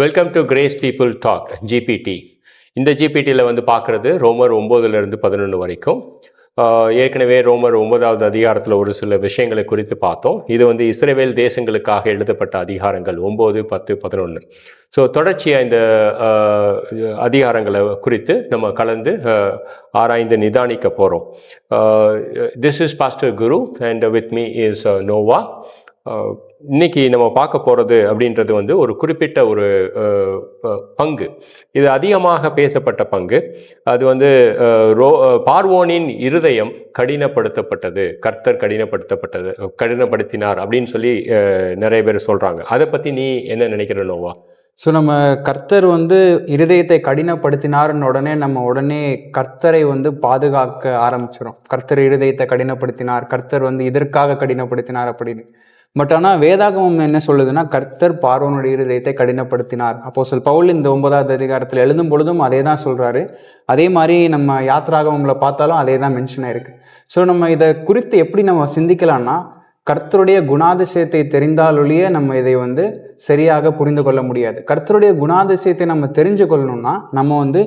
Welcome to grace people talk GPT இந்த ஜிபிடியில் வந்து பார்க்குறது ரோமர் ஒம்போதுலேருந்து பதினொன்று வரைக்கும். ஏற்கனவே ரோமர் ஒன்பதாவது அதிகாரத்தில் ஒரு சில விஷயங்களை குறித்து பார்த்தோம். இது வந்து இஸ்ரேவேல் தேசங்களுக்காக எழுதப்பட்ட அதிகாரங்கள் ஒம்பது பத்து பதினொன்று ஸோ தொடர்ச்சியாக இந்த அதிகாரங்களை குறித்து நம்ம கலந்து ஆராய்ந்து நிதானிக்க போகிறோம் this is pastor Guru and with me is Noah இன்னைக்கு நம்ம பார்க்க போகிறது அப்படின்றது வந்து ஒரு குறிப்பிட்ட ஒரு ப- பங்கு. இது அதிகமாக பேசப்பட்ட பங்கு. அது வந்து ரோ பார்வோனின் இருதயம் கடினப்படுத்தப்பட்டது. கர்த்தர் கடினப்படுத்தப்பட்டது கடினப்படுத்தினார் அப்படின்னு சொல்லி நிறைய பேர் சொல்கிறாங்க அதை பற்றி நீ என்ன நினைக்கிற நோவா? ஸோ நம்ம கர்த்தர் வந்து இருதயத்தை கடினப்படுத்தினார்னு உடனே நம்ம உடனே கர்த்தரை வந்து பாதுகாக்க ஆரம்பிச்சிடும் கர்த்தர் இருதயத்தை கடினப்படுத்தினார். கர்த்தர் வந்து இதற்காக கடினப்படுத்தினார் அப்படின்னு. பட் ஆனால் வேதாகமம் என்ன சொல்லுதுன்னா கர்த்தர் பார்வனுடைய இருதயத்தை கடினப்படுத்தினார். அப்போ சொல் பவுல் இந்த ஒன்பதாவது அதிகாரத்தில் எழுதும் பொழுதும் அதே தான் சொல்கிறாரு அதே மாதிரி நம்ம யாத்ராகமம்ல பார்த்தாலும் அதே தான் மென்ஷன் ஆயிருக்கு. ஸோ நம்ம இதை குறித்து எப்படி நம்ம சிந்திக்கலாம்னா கர்த்தருடைய குணாதிசயத்தை தெரிந்தாலொழிய நம்ம இதை வந்து சரியாக புரிந்து கொள்ள முடியாது. கர்த்தருடைய குணாதிசயத்தை நம்ம தெரிஞ்சு கொள்ளணும்னா நம்ம வந்து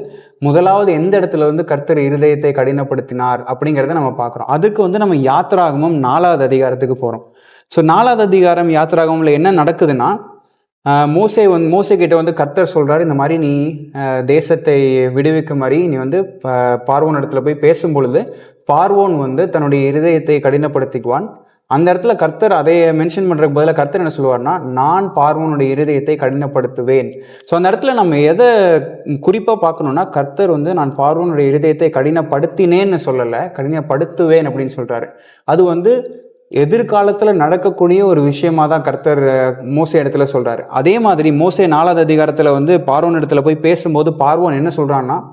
முதலாவது எந்த இடத்துல வந்து கர்த்தர் இருதயத்தை கடினப்படுத்தினார் அப்படிங்கிறத நம்ம பார்க்குறோம். அதுக்கு வந்து நம்ம யாத்திராகமும் நாலாவது அதிகாரத்துக்கு போகிறோம் ஸோ நாலாவது அதிகாரம் யாத்ராகமம்ல என்ன நடக்குதுன்னா ஆஹ் மோசே வந்து மோசே கிட்ட வந்து கர்த்தர் சொல்கிறார் இந்த மாதிரி நீ தேசத்தை விடுவிக்கும் மாதிரி நீ வந்து ப- பார்வோன் இடத்துல போய் பேசும் பொழுது பார்வோன் வந்து தன்னுடைய இருதயத்தை கடினப்படுத்திக்குவான். அந்த இடத்துல கர்த்தர் அதை மென்ஷன் பண்ணுறக்கு பதிலாக கர்த்தர் என்ன சொல்லுவார்னா நான் பார்வோனுடைய இருதயத்தை கடினப்படுத்துவேன். ஸோ அந்த இடத்துல நம்ம எதை குறிப்பாக பார்க்கணுன்னா கர்த்தர் வந்து நான் பார்வோனுடைய இருதயத்தை கடினப்படுத்தினேன்னு சொல்லலை கடினப்படுத்துவேன் அப்படின்னு சொல்கிறாரு அது வந்து எதிர்காலத்தில் நடக்கக்கூடிய ஒரு விஷயமா தான் கர்த்தர் மோசை மோசே இடத்துல சொல்கிறாரு அதே மாதிரி மோசே நாலாவது அதிகாரத்தில் வந்து பார்வோன் இடத்துல போய் பேசும்போது பார்வோன் என்ன சொல்கிறான்னா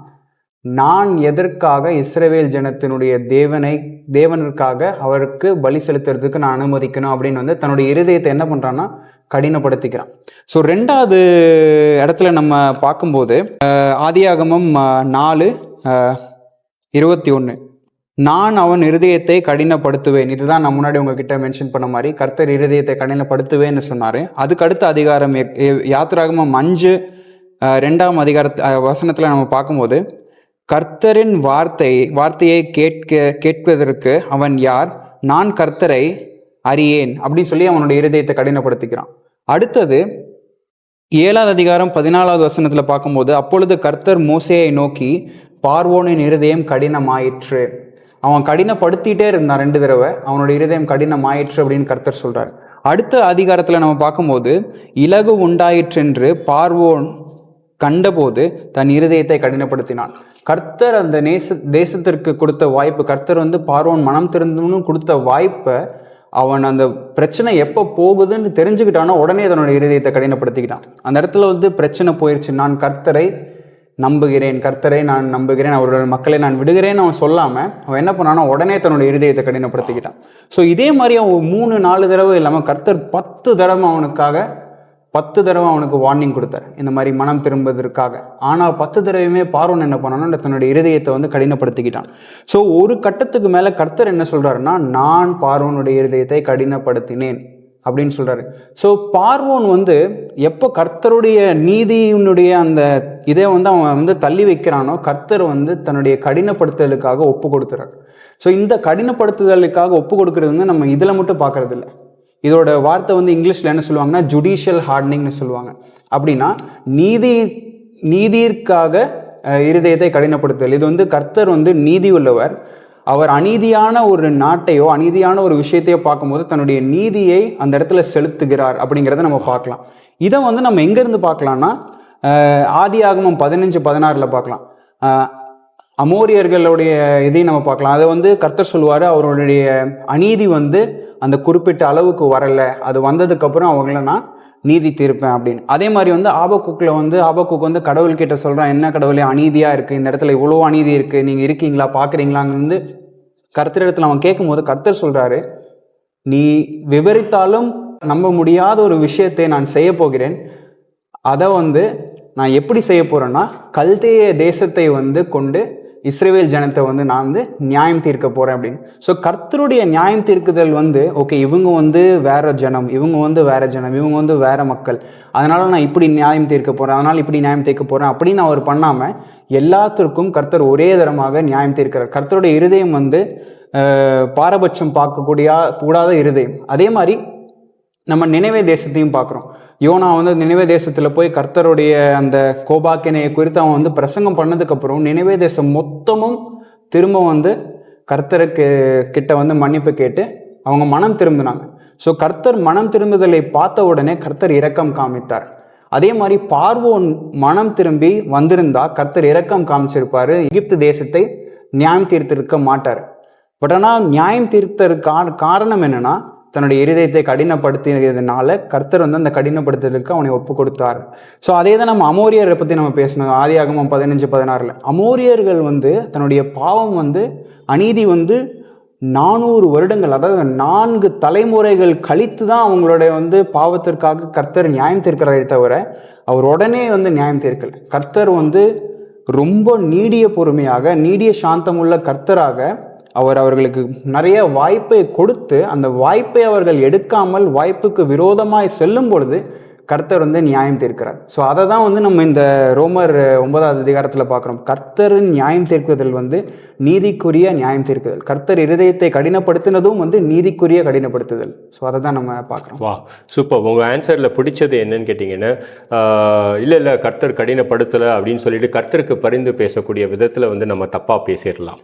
நான் எதற்காக இஸ்ரவேல் ஜனத்தினுடைய தேவனை தேவனுக்காக அவருக்கு பலி செலுத்துறதுக்கு நான் அனுமதிக்கணும்? அப்படின்னு வந்து தன்னுடைய இருதயத்தை என்ன பண்ணுறான்னா கடினப்படுத்திக்கிறான். ஸோ ரெண்டாவது இடத்துல நம்ம பார்க்கும்போது ஆதியாகமம் நாலு இருபத்தி ஒன்று நான் அவன் இருதயத்தை கடினப்படுத்துவேன். இதுதான் நான் முன்னாடி உங்ககிட்ட மென்ஷன் பண்ண மாதிரி கர்த்தர் இருதயத்தை கடினப்படுத்துவேன்னு சொன்னார். அதுக்கடுத்த அதிகாரம் யாத்திராகமம் அஞ்சு ரெண்டாம் அதிகார வசனத்தில் நம்ம பார்க்கும்போது கர்த்தரின் வார்த்தை வார்த்தையை கேட்க கேட்பதற்கு அவன் யார்? நான் கர்த்தரை அறியேன். அப்படின்னு சொல்லி அவனுடைய இருதயத்தை கடினப்படுத்திக்கிறான். அடுத்தது ஏழாவது அதிகாரம் பதினாலாவது வசனத்தில் பார்க்கும்போது அப்பொழுது கர்த்தர் மோசையை நோக்கி பார்வோனின் இருதயம் கடினமாயிற்று. அவன் கடினப்படுத்திட்டே இருந்தான் ரெண்டு தடவை. அவனோட இருதயம் கடினம் ஆயிற்று அப்படின்னு கர்த்தர் சொல்றார். அடுத்த அதிகாரத்தில் நம்ம பார்க்கும்போது இலகு உண்டாயிற்றென்று பார்வோன் கண்டபோது தன் இருதயத்தை கடினப்படுத்தினான். கர்த்தர் அந்த நேச தேசத்திற்கு கொடுத்த வாய்ப்பு கர்த்தர் வந்து பார்வோன் மனம் திறந்தவனும் கொடுத்த வாய்ப்பை அவன் அந்த பிரச்சனை எப்போ போகுதுன்னு தெரிஞ்சுக்கிட்டானோ உடனே தன்னோட இருதயத்தை கடினப்படுத்திக்கிட்டான். அந்த இடத்துல வந்து பிரச்சனை போயிடுச்சு நான் கர்த்தரை நம்புகிறேன் கர்த்தரை நான் நம்புகிறேன் அவரோட மக்களை நான் விடுகிறேன்னு அவன் சொல்லாமல் அவன் என்ன பண்ணானா உடனே தன்னோட இருதயத்தை கடினப்படுத்திக்கிட்டான். ஸோ இதே மாதிரி அவன் மூணு நாலு தடவை இல்லாமல் கர்த்தர் பத்து தடவை அவனுக்காக பத்து தடவை அவனுக்கு வார்னிங் கொடுத்தார். இந்த மாதிரி மனம் திரும்புவதற்காக. ஆனால் பத்து தடவையுமே பார்வன் என்ன பண்ணான்னா தன்னுடைய இருதயத்தை வந்து கடினப்படுத்திக்கிட்டான். ஸோ ஒரு கட்டத்துக்கு மேலே கர்த்தர் என்ன சொல்கிறாருன்னா நான் பார்வனுடைய இருதயத்தை கடினப்படுத்தினேன். அப்படின்னு சொல்கிறாரு ஸோ பார்வோன் வந்து எப்போ கர்த்தருடைய நீதியினுடைய அந்த இதை வந்து அவன் வந்து தள்ளி வைக்கிறானோ கர்த்தர் வந்து தன்னுடைய கடினப்படுத்துதலுக்காக ஒப்பு கொடுத்துறாரு ஸோ இந்த கடினப்படுத்துதலுக்காக ஒப்பு கொடுக்கறது வந்து நம்ம இதில் மட்டும் பார்க்கறது இல்லை இதோட வார்த்தை வந்து இங்கிலீஷில் என்ன சொல்லுவாங்கன்னா ஜுடிஷியல் ஹார்டனிங்னு சொல்லுவாங்க. அப்படின்னா நீதி நீதிற்காக இருதயத்தை கடினப்படுத்துதல். இது வந்து கர்த்தர் வந்து நீதி உள்ளவர். அவர் அநீதியான ஒரு நாட்டையோ அநீதியான ஒரு விஷயத்தையோ பார்க்கும்போது தன்னுடைய நீதியை அந்த இடத்துல செலுத்துகிறார் அப்படிங்கிறத நம்ம பார்க்கலாம். இதை வந்து நம்ம எங்கேருந்து பார்க்கலாம்னா ஆதி ஆதியாகமம் பதினஞ்சு பதினாறில் பார்க்கலாம். அமோரியர்களுடைய இதையும் நம்ம பார்க்கலாம். அதை வந்து கர்த்தர் சொல்லுவார் அவருடைய அநீதி வந்து அந்த குறிப்பிட்ட அளவுக்கு வரலை. அது வந்ததுக்கப்புறம் அவங்கள நான் நீதி தீர்ப்பேன் அப்படின்னு. அதே மாதிரி வந்து ஆபக்குக்கில் வந்து ஆபக்குக்கு வந்து கடவுள்கிட்ட சொல்கிறான் என்ன கடவுளே அநீதியாக இருக்குது இந்த இடத்துல இவ்வளோ அநீதி இருக்குது நீங்கள் இருக்கீங்களா? பார்க்குறீங்களான்னு வந்து கர்த்தரிடத்தில் அவன் கேட்கும்போது கர்த்தர் சொல்கிறாரு நீ விவரித்தாலும் நம்ப முடியாத ஒரு விஷயத்தை நான் செய்ய போகிறேன். அதை வந்து நான் எப்படி செய்ய போகிறேன்னா கல்தேய தேசத்தை வந்து கொண்டு இஸ்ரேவேல் ஜனத்தை வந்து நான் வந்து நியாயம் தீர்க்க போகிறேன் அப்படின்னு. ஸோ கர்த்தருடைய நியாயம் தீர்க்குதல் வந்து ஓகே இவங்க வந்து வேற ஜனம் இவங்க வந்து வேற ஜனம் இவங்க வந்து வேற மக்கள். அதனால் நான் இப்படி நியாயம் தீர்க்க போகிறேன் அதனால் இப்படி நியாயம் தீர்க்க போகிறேன் அப்படின்னு அவர் பண்ணாமல் எல்லாத்திற்கும் கர்த்தர் ஒரே தரமாக நியாயம் தீர்க்கிறார். கர்த்தருடைய இருதயம் வந்து பாரபட்சம் பார்க்கக்கூடிய கூடாத இருதயம். அதே மாதிரி நம்ம நினைவே தேசத்தையும் பார்க்குறோம். யோனா வந்து நினைவே தேசத்தில் போய் கர்த்தருடைய அந்த கோபாக்கினையை குறித்து அவன் வந்து பிரசங்கம் பண்ணதுக்கப்புறம் நினைவே தேசம் மொத்தமும் திரும்ப வந்து கர்த்தருக்கு கிட்ட வந்து மன்னிப்பு கேட்டு அவங்க மனம் திரும்பினாங்க. ஸோ கர்த்தர் மனம் திரும்புதலை பார்த்த உடனே கர்த்தர் இரக்கம் காமித்தார். அதே மாதிரி பார்வோன் மனம் திரும்பி வந்திருந்தா கர்த்தர் இரக்கம் காமிச்சிருப்பாரு. எகிப்து தேசத்தை நியாயம் தீர்த்திருக்க மாட்டார். பட் ஆனால் நியாயம் தீர்த்ததுக்கான காரணம் என்னன்னா தன்னுடைய இருதயத்தை கடினப்படுத்தியதுனால கர்த்தர் வந்து அந்த கடினப்படுத்துதலுக்கு அவனை ஒப்பு கொடுத்தார். ஸோ அதே தான் நம்ம அமோரியரை பற்றி நம்ம பேசணும். ஆதியாகமம் பதினஞ்சு பதினாறில். அமோரியர்கள் வந்து தன்னுடைய பாவம் வந்து அநீதி வந்து நானூறு வருடங்கள் அதாவது நான்கு தலைமுறைகள் கழித்து தான் அவங்களுடைய வந்து பாவத்திற்காக கர்த்தர் நியாயம் தீர்க்கிறாரே தவிர அவர் உடனே வந்து நியாயம் தீர்க்கல. கர்த்தர் வந்து ரொம்ப நீடிய பொறுமையாக நீடிய சாந்தமுள்ள கர்த்தராக அவர் அவர்களுக்கு நிறைய வாய்ப்பை கொடுத்து அந்த வாய்ப்பை அவர்கள் எடுக்காமல் வாய்ப்புக்கு விரோதமாய் செல்லும் பொழுது கர்த்தர் வந்து நியாயம் தீர்க்கிறார். ஸோ அதை தான் வந்து நம்ம இந்த ரோமர் ஒன்பதாவது அதிகாரத்தில் பார்க்குறோம். கர்த்தரின் நியாயம் தீர்க்குதல் வந்து நீதிக்குரிய நியாயம் தீர்க்குதல். கர்த்தர் இருதயத்தை கடினப்படுத்தினதும் வந்து நீதிக்குரிய கடினப்படுத்துதல். ஸோ அதை தான் நம்ம பார்க்குறோம். வா சூப்பர். உங்கள் ஆன்சரில் பிடிச்சது என்னன்னு கேட்டிங்கன்னா இல்லை இல்லை கர்த்தர் கடினப்படுத்தலை அப்படின்னு சொல்லிட்டு கர்த்தருக்கு பரிந்து பேசக்கூடிய விதத்தில் வந்து நம்ம தப்பாக பேசிடலாம்.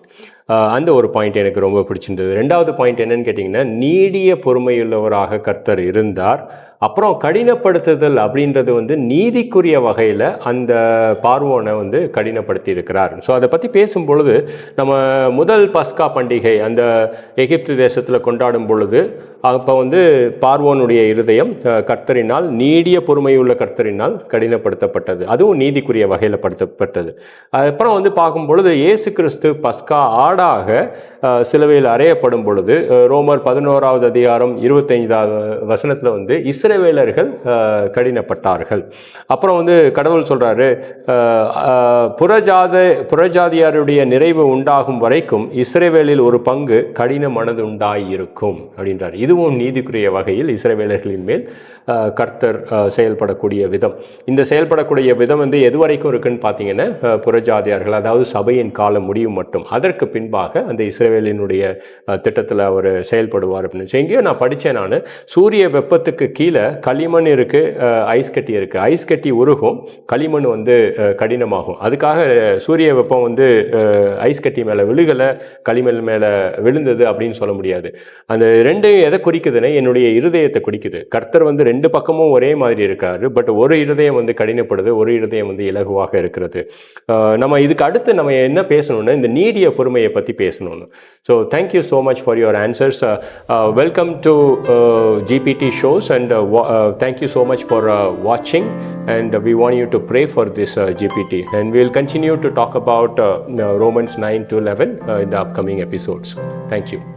அந்த ஒரு பாயிண்ட் எனக்கு ரொம்ப பிடிச்சிருந்தது. ரெண்டாவது பாயிண்ட் என்னன்னு கேட்டிங்கன்னா நீடிய பொறுமையுள்ளவராக கர்த்தர் இருந்தார். அப்புறம் கடினப்படுத்துதல் அப்படின்றது வந்து நீதிக்குரிய வகையில் அந்த பார்வோனை வந்து கடினப்படுத்தி இருக்கிறார் ஸோ அதை பற்றி பேசும் பொழுது நம்ம முதல் பஸ்கா பண்டிகை அந்த எகிப்து தேசத்தில் கொண்டாடும் பொழுது அப்போ வந்து பார்வோனுடைய இருதயம் கர்த்தரினால் நீடிய பொறுமையுள்ள கர்த்தரினால் கடினப்படுத்தப்பட்டது. அதுவும் நீதிக்குரிய வகையில் படுத்தப்பட்டது. அப்புறம் வந்து பார்க்கும் பொழுது இயேசு கிறிஸ்து பஸ்கா ஆடாக சிலுவையில் அறையப்படும் பொழுது ரோமர் பதினோராவது அதிகாரம் இருபத்தைந்தாவது வசனத்தில் வந்து இஸ்ரவேலர்கள் கடினப்பட்டார்கள். அப்புறம் வந்து கடவுள் சொல்கிறாரு புறஜாத புறஜாதியாருடைய நிறைவு உண்டாகும் வரைக்கும் இஸ்ரேவேலில் ஒரு பங்கு கடின மனது உண்டாயிருக்கும் அப்படின்றார். இதுவும் நீதிக்குரிய வகையில் இஸ்ரவேலர்களின் மேல் கர்த்தர் செயல்படக்கூடிய விதம். இந்த செயல்படக்கூடிய விதம் வந்து எது வரைக்கும் இருக்குன்னு பார்த்தீங்கன்னா புறஜாதியார்கள் அதாவது சபையின் காலம் முடியும் மட்டும். அதற்கு பின்பாக அந்த இஸ்ரவேலினுடைய திட்டத்தில் அவர் செயல்படுவார் அப்படின்னு எங்கேயோ நான் படித்தேன் நான். சூரிய வெப்பத்துக்கு கீழே களிமண் இருக்குது ஐஸ் கட்டி இருக்குது ஐஸ் கட்டி உருகும் களிமண் வந்து கடினமாகும். அதுக்காக சூரிய வெப்பம் வந்து ஐஸ் கட்டி மேலே விழுகலை களிமண் மேலே விழுந்தது அப்படின்னு சொல்ல முடியாது. அந்த ரெண்டையும் எதை குறிக்குதுன்னா என்னுடைய இருதயத்தை குறிக்குது கர்த்தர் வந்து ரெண்டு பக்கமும் ஒரே மாதிரி இருக்காரு பட் ஒரு இருதயம் வந்து கடினப்படுது ஒரு இருதயம் வந்து இலகுவாக இருக்கிறது நம்ம இதுக்கு அடுத்து நம்ம என்ன பேசணும்னா இந்த நீடிய பொறுமையை பற்றி பேசணும்னு so thank you so much for your answers welcome to GPT shows and thank you so much for வாட்சிங் and we want you to pray for this uh, GPT. And we'll continue to talk about Romans uh, Romans 9 to 11 uh, in the upcoming episodes. Thank you.